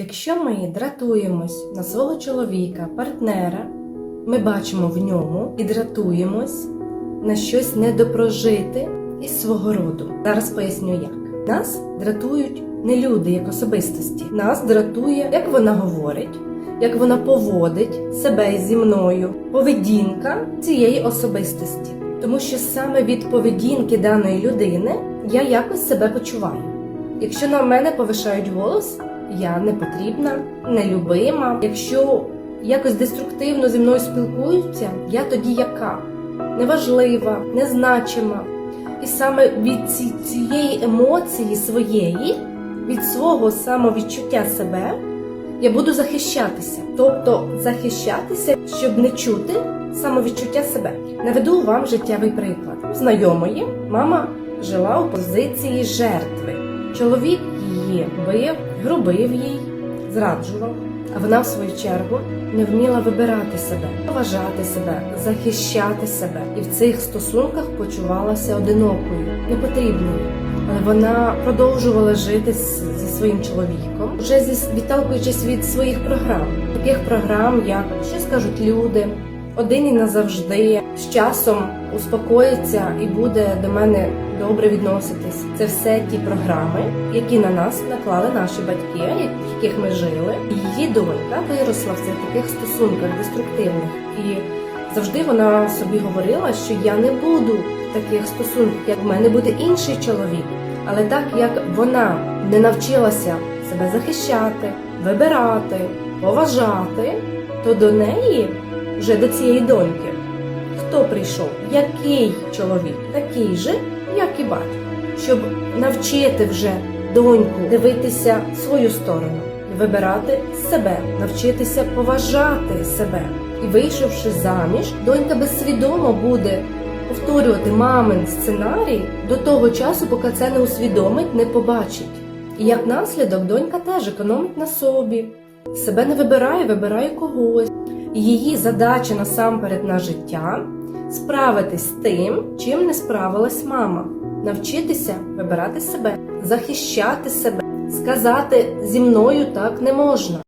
Якщо ми дратуємось на свого чоловіка, партнера, ми бачимо в ньому і дратуємось на щось недопрожите із свого роду. Зараз поясню як. Нас дратують не люди як особистості. Нас дратує, як вона говорить, як вона поводить себе зі мною, поведінка цієї особистості. Тому що саме від поведінки даної людини я якось себе почуваю. Якщо на мене повишають голос, я не потрібна, нелюбима. Якщо якось деструктивно зі мною спілкуються, я тоді яка? Неважлива, незначима. І саме від цієї емоції своєї, від свого самовідчуття себе, я буду захищатися. Тобто захищатися, щоб не чути самовідчуття себе. Наведу вам життєвий приклад. Знайомої мама жила у позиції жертви. Чоловік її бив, грубив їй, зраджував. А вона, в свою чергу, не вміла вибирати себе, поважати себе, захищати себе, і в цих стосунках почувалася одинокою, непотрібною. Але вона продовжувала жити зі своїм чоловіком, вже відталкуючись від своїх програм, таких програм, як що скажуть люди, один і назавжди, з часом успокоїться і буде до мене добре відноситись. Це все ті програми, які на нас наклали наші батьки, в яких ми жили. Її донька виросла в цих таких стосунках деструктивних. І завжди вона собі говорила, що я не буду в таких стосунках, як в мене буде інший чоловік. Але так як вона не навчилася себе захищати, вибирати, поважати, то до неї, вже до цієї доньки, хто прийшов? Який чоловік? Такий же, як і батько, щоб навчити вже доньку дивитися в свою сторону, вибирати себе, навчитися поважати себе. І вийшовши заміж, донька безсвідомо буде повторювати мамин сценарій до того часу, поки це не усвідомить, не побачить. І як наслідок, донька теж економить на собі, себе не вибирає, вибирає когось. Її задача насамперед на життя справитись з тим, чим не справилась мама, навчитися вибирати себе, захищати себе, сказати зі мною так не можна.